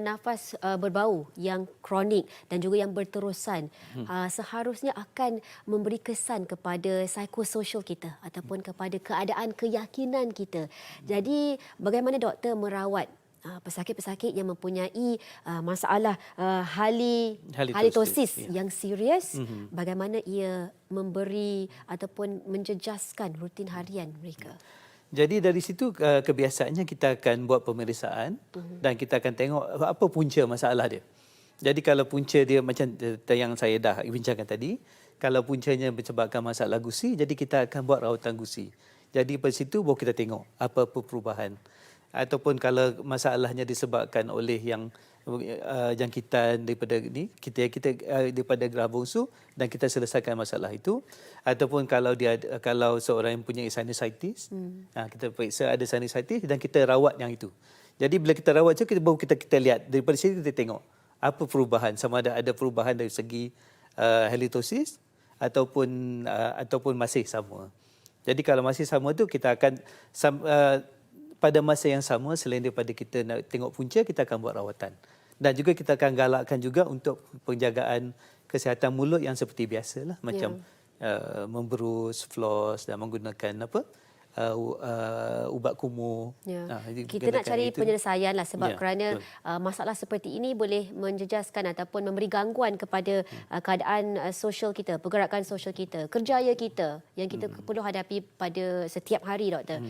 nafas uh, berbau yang kronik dan juga yang berterusan hmm. uh, seharusnya akan memberi kesan kepada psikososial kita ataupun kepada keadaan keyakinan kita. Jadi bagaimana doktor merawat uh, pesakit-pesakit yang mempunyai uh, masalah uh, hali Halitosis, halitosis ya. yang serius mm-hmm. bagaimana ia memberi ataupun menjejaskan rutin harian mereka. Jadi dari situ uh, kebiasaannya kita akan buat pemeriksaan uh-huh. dan kita akan tengok apa punca masalah dia. Jadi kalau punca dia macam yang saya dah bincangkan tadi, kalau puncanya disebabkan masalah gusi, jadi kita akan buat rawatan gusi. Jadi dari situ baru kita tengok apa-apa perubahan. Ataupun kalau masalahnya disebabkan oleh yang uh, jangkitan daripada ni kita kita uh, daripada gerah bongsu dan kita selesaikan masalah itu. Ataupun kalau dia kalau seorang yang punya sinusitis hmm. uh, kita periksa ada sinusitis dan kita rawat yang itu. Jadi bila kita rawat tu kita baru kita kita lihat. Daripada sini kita tengok apa perubahan. Sama ada ada perubahan dari segi uh, halitosis ataupun uh, ataupun masih sama. Jadi kalau masih sama tu kita akan uh, pada masa yang sama selain daripada kita nak tengok punca kita akan buat rawatan dan juga kita akan galakkan juga untuk penjagaan kesihatan mulut yang seperti biasalah macam uh, memberus floss dan menggunakan apa uh, uh, ubat kumur Ya. Jadi kita nak cari itu. penyelesaian lah sebab Ya, kerana betul. uh, masalah seperti ini boleh menjejaskan ataupun memberi gangguan kepada uh, keadaan uh, sosial kita, pergerakan sosial kita, kerjaya kita yang kita perlu hadapi pada setiap hari doktor.